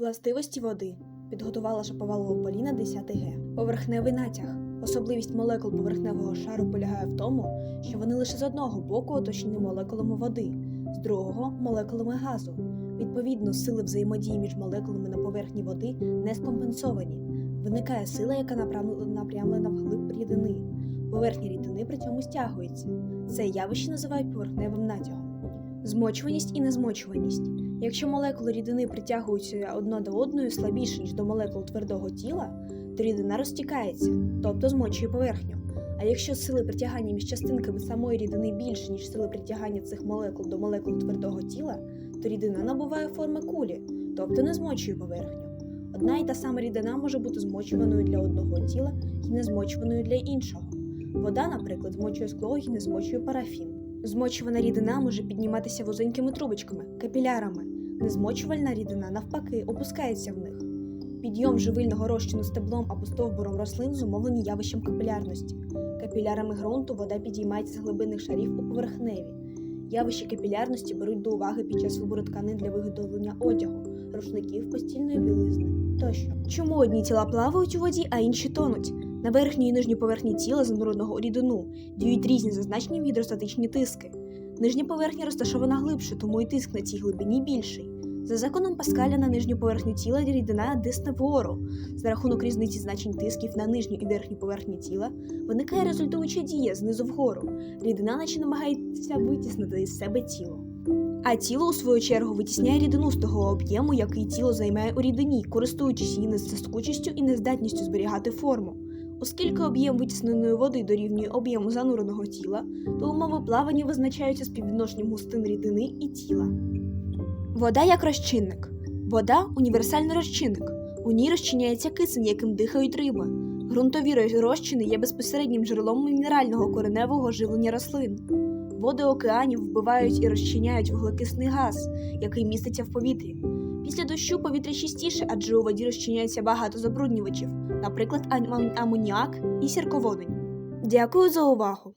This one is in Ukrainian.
Властивості води підготувала Шаповалова Поліна 10 Г. Поверхневий натяг. Особливість молекул поверхневого шару полягає в тому, що вони лише з одного боку оточені молекулами води, з другого молекулами газу. Відповідно, сили взаємодії між молекулами на поверхні води не скомпенсовані. Виникає сила, яка напрямлена вглиб рідини. Поверхня рідини при цьому стягується. Це явище називають поверхневим натягом. Змочуваність і незмочуваність. Якщо молекули рідини притягуються одна до одної слабіше, ніж до молекул твердого тіла, то рідина розтікається, тобто змочує поверхню. А якщо сили притягання між частинками самої рідини більше, ніж сили притягання цих молекул до молекул твердого тіла, то рідина набуває форми кулі, тобто не змочує поверхню. Одна і та сама рідина може бути змочуваною для одного тіла і не змочуваною для іншого. Вода, наприклад, змочує скло і не змочує парафін. Змочувана рідина може підніматися вузенькими трубочками, капілярами. Незмочувальна рідина, навпаки, опускається в них. Підйом живильного розчину стеблом або стовбуром рослин зумовлений явищем капілярності. Капілярами ґрунту вода підіймається з глибинних шарів у поверхневі. Явище капілярності беруть до уваги під час вибору тканин для виготовлення одягу, рушників, постільної білизни тощо. Чому одні тіла плавають у воді, а інші тонуть? На верхній і нижній поверхні тіла, зануреного у рідину, діють різні за значенням гідростатичні тиски. Нижня поверхня розташована глибше, тому і тиск на цій глибині більший. За законом Паскаля на нижню поверхню тіла рідина дисне вгору. За рахунок різниці значень тисків на нижню і верхню поверхні тіла виникає результуюча дія знизу вгору. Рідина наче намагається витіснити із себе тіло. А тіло, у свою чергу, витісняє рідину з того об'єму, який тіло займає у рідині, користуючись її нестискучістю і нездатністю зберігати форму. Оскільки об'єм витісненої води дорівнює об'єму зануреного тіла, то умови плавання визначаються співвідношенням густин рідини і тіла. Вода як розчинник. Вода універсальний розчинник. У ній розчиняється кисень, яким дихають риби. Грунтові розчини є безпосереднім джерелом мінерального кореневого живлення рослин. Води океанів вбивають і розчиняють вуглекисний газ, який міститься в повітрі. Після дощу повітря чистіше, адже у воді розчиняється багато забруднювачів, наприклад, ам- амоніак і сірководень. Дякую за увагу!